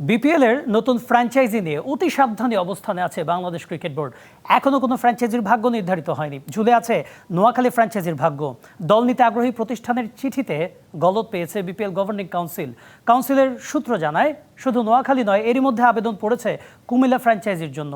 BPL এর নতুন franchise নিয়ে অতি সাবধানে অবস্থানে আছে বাংলাদেশ ক্রিকেট বোর্ড এখনও কোনো ফ্র্যাঞ্চাইজির ভাগ্য নির্ধারিত হয়নি। ঝুলে আছে নোয়াখালী ফ্র্যাঞ্চাইজির ভাগ্য। দল নিতে আগ্রহী প্রতিষ্ঠানের চিঠিতে গলত পেয়েছে বিপিএল গভর্নিং কাউন্সিল কাউন্সিলের সূত্র জানায়, শুধু নোয়াখালী নয়, এরই মধ্যে আবেদন পড়েছে কুমিল্লা ফ্র্যাঞ্চাইজির জন্য।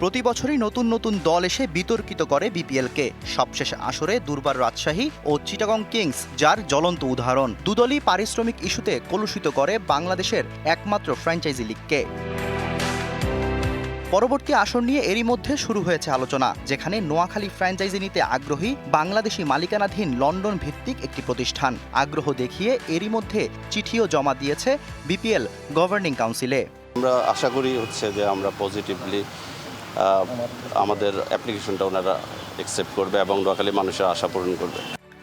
প্রতি বছরই নতুন নতুন দল এসে বিতর্কিত করে বিপিএলকে। সবশেষ আসরে দুর্বার রাজশাহী ও চিটাগং কিংস, যার জ্বলন্ত উদাহরণ। দুদলই পারিশ্রমিক ইস্যুতে কলুষিত করে বাংলাদেশের একমাত্র ফ্র্যাঞ্চাইজি লিগকে। পরবর্তী আসন নিয়ে এরই মধ্যে শুরু হয়েছে আলোচনা, যেখানে নোয়াখালী ফ্র্যাঞ্চাইজি নিতে আগ্রহী বাংলাদেশি মালিকানাধীন লন্ডন ভিত্তিক একটি প্রতিষ্ঠান। আগ্রহ দেখিয়ে এরই মধ্যে চিঠিও জমা দিয়েছে বিপিএল গভর্নিং কাউন্সিলে। আমরা আশা করি হচ্ছে যে আমরা পজিটিভলি আমাদের অ্যাপ্লিকেশনটা ওনারা অ্যাকসেপ্ট করবে এবং নোয়াখালী মানুষের আশা পূরণ করবে।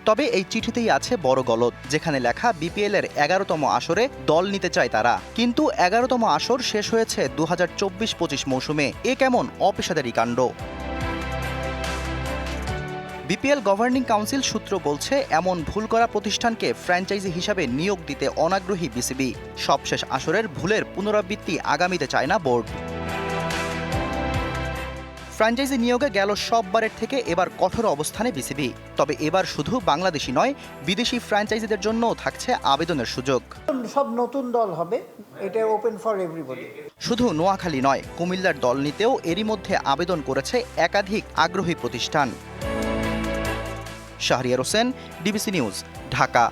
তবে এই চিঠিতেই আছে বড় গলদ, যেখানে লেখা, বিপিএল এর এগারোতম আসরে দল নিতে চায় তারা। কিন্তু এগারোতম আসর শেষ হয়েছে দু হাজার চব্বিশ পঁচিশ মৌসুমে। এ কেমন অপেশাদারি কাণ্ড? বিপিএল গভর্নিং কাউন্সিল সূত্র বলছে, এমন ভুল করা প্রতিষ্ঠানকে ফ্র্যাঞ্চাইজি হিসাবে নিয়োগ দিতে অনাগ্রহী বিসিবি। সবশেষ আসরের ভুলের পুনরাবৃত্তি আগামীতে চায় না বোর্ড। ফ্র্যাঞ্চাইজি নিয়োগে গেল সববারের থেকে এবার কঠোর অবস্থানে বিসিবি। তবে এবার শুধু বাংলাদেশি নয় বিদেশি ফ্র্যাঞ্চাইজিদের জন্যও থাকছে আবেদনের সুযোগ। সব নতুন দল হবে এটা ওপেন ফর এভরিবডি শুধু নোয়াখালী নয় কুমিল্লার দল নিতেও এরই মধ্যে আবেদন করেছে একাধিক আগ্রহী প্রতিষ্ঠান। Shahriar Hossain DBC news Dhaka.